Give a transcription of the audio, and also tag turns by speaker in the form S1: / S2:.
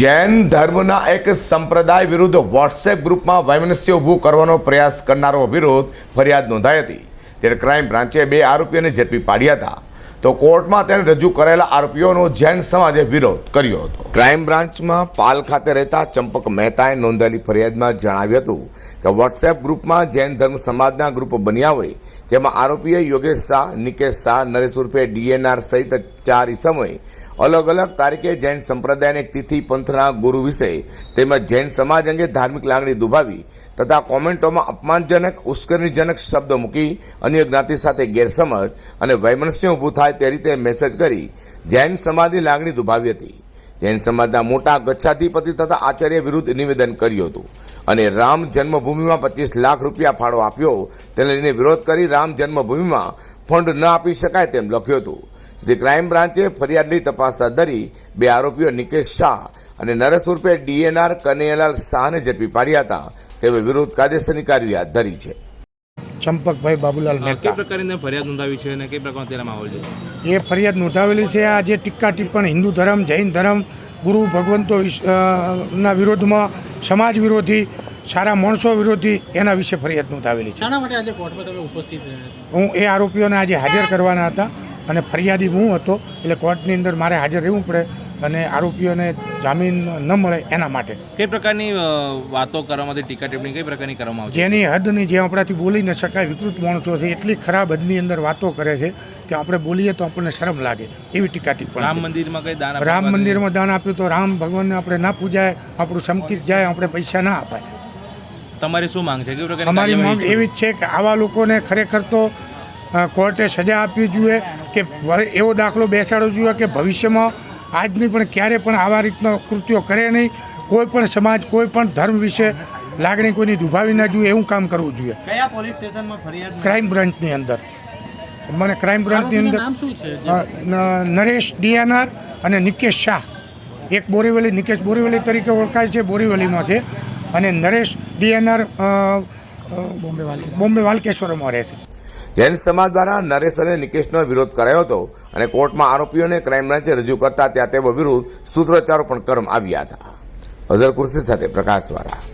S1: જૈન ધર્મના એક સંપ્રદાય વિરુદ્ધ વોટ્સએપ ગ્રુપમાં વૈમનસ્ય ઊભું કરવાનો પ્રયાસ કરનારો વિરુદ્ધ ફરિયાદ નોંધાઈ હતી. ત્યારે ક્રાઇમ બ્રાન્ચે બે આરોપીઓને ઝડપી પાડ્યા હતા. તો કોર્ટમાં તેને રજૂ કરેલા આરોપીઓનો જૈન સમાજે વિરોધ કર્યો હતો. ક્રાઇમ બ્રાન્ચમાં પાલ ખાતે રહેતા ચંપક મહેતાએ નોંધાયેલી ફરિયાદમાં જણાવ્યું હતું કે વોટ્સએપ ગ્રુપમાં જૈન ધર્મ સમાજના ગ્રુપ બન્યા હોય, જેમાં આરોપીએ યોગેશ શાહ, નિકેશ શાહ, નરેશ ઉર્ફે ડીએનઆર સહિત ચાર ઇસમોએ અલગ અલગ તારીખે જૈન સંપ્રદાયની તિથિ પંથના ગુરુ વિશે તેમજ જૈન સમાજ અંગે ધાર્મિક લાગણી દુભાવી તથા કોમેન્ટોમાં અપમાનજનક, ઉશ્કેરણીજનક શબ્દો મૂકી અન્ય જ્ઞાતિ સાથે ગેરસમજ અને વૈમનસ્ય ઊભું થાય તે રીતે મેસેજ કરી જૈન સમાજની લાગણી દુભાવી હતી. જૈન સમાજના મોટા ગચ્છાધિપતિ તથા આચાર્ય વિરુદ્ધ નિવેદન કર્યું હતું અને રામ જન્મભૂમિમાં પચીસ લાખ રૂપિયા ફાળો આપ્યો. તેને લઈને વિરોધ કરી રામ જન્મભૂમિમાં ફંડ ન આપી શકાય તેમ લખ્યું હતું. જેથી ક્રાઇમ બ્રાન્ચે ફરિયાદ લઈ તપાસ હાથ ધરી બે આરોપીઓ નિકેશ શાહ અને નરેશ ઉર્ફે ડીએનઆર કનૈયાલાલ શાહને ઝડપી પાડ્યા હતા. તેઓ વિરુદ્ધ કાયદેસરની કાર્યવાહી હાથ ધરી છે.
S2: ચંપકભાઈ બાબુલાલ
S3: કઈ પ્રકારની ફરિયાદ નોંધાવી છે અને કઈ પ્રકારનો તેના માહોલ છે?
S2: એ ફરિયાદ નોંધાવેલી છે. આ જે ટીક્કા ટિપ્પણ હિન્દુ ધર્મ જૈન ધર્મ ગુરુ ભગવંતો ના વિરોધમાં સમાજ વિરોધી સારા માણસો વિરોધી એના વિશે ફરિયાદ નોંધાવેલી છે.
S4: શાના માટે આજે કોર્ટમાં તમે ઉપસ્થિત રહ્યા છો?
S2: હું એ આરોપીઓને આજે હાજર કરવાના હતા. અને ફરિયાદી હું હતો એટલે કોર્ટની અંદર મારે હાજર રહેવું પડે અને આરોપીઓને જામીન ન મળે એના માટે.
S3: કઈ પ્રકારની વાતો વાતો કરવામાંથી ટીકા ટિપ્પણી કઈ પ્રકારની કરવામાં આવશે
S2: જેની હદની જે આપણાથી બોલી ન શકાય વિકૃત માણસો છે એટલી ખરાબ હદની અંદર વાતો કરે છે કે આપણે બોલીએ તો આપણને શરમ લાગે એવી ટીકા ટિપ્પણી
S3: રામ મંદિરમાં કઈ દાન
S2: રામ મંદિરમાં દાન આપ્યું તો રામ ભગવાનને આપણે ના પૂજાય આપણું સમકિત જાય આપણે પૈસા ના અપાય.
S3: તમારી શું માંગ છે?
S2: અમારી માંગ એવી જ છે કે આવા લોકોને ખરેખર તો કોર્ટે સજા આપવી જોઈએ કે એવો દાખલો બેસાડવો જોઈએ કે ભવિષ્યમાં આજની પણ ક્યારે પણ આવા રીતના કૃત્યો કરે નહીં. કોઈ પણ સમાજ કોઈ પણ ધર્મ વિશે લાગણી કોઈની દુભાવી ના જોઈએ એવું કામ કરવું જોઈએ.
S4: કયા પોલીસ સ્ટેશનમાં ફરિયાદ
S2: ક્રાઇમ બ્રાન્ચની અંદર. મને ક્રાઇમ બ્રાન્ચની અંદર
S4: નામ શું છે?
S2: અ, ન- નરેશ ડીએનઆર અને નિકેશ શાહ. એક બોરીવલી નિકેશ બોરીવલી તરીકે ઓળખાય છે બોરીવલીમાં છે. અને નરેશ ડીએનઆર બોમ્બે વાલકેશ્વરમાં રહે છે.
S1: જૈન સમાજ દ્વારા નરેશ અને નિકેશનો વિરોધ કરાયો હતો અને કોર્ટમાં આરોપીઓને ક્રાઇમ બ્રાન્ચે રજૂ કરતા ત્યાં તેઓ વિરુદ્ધ સૂત્રોચ્ચારો પણ કરવામાં આવ્યા હતા. અઝર કુર્સી સાથે પ્રકાશવાળા.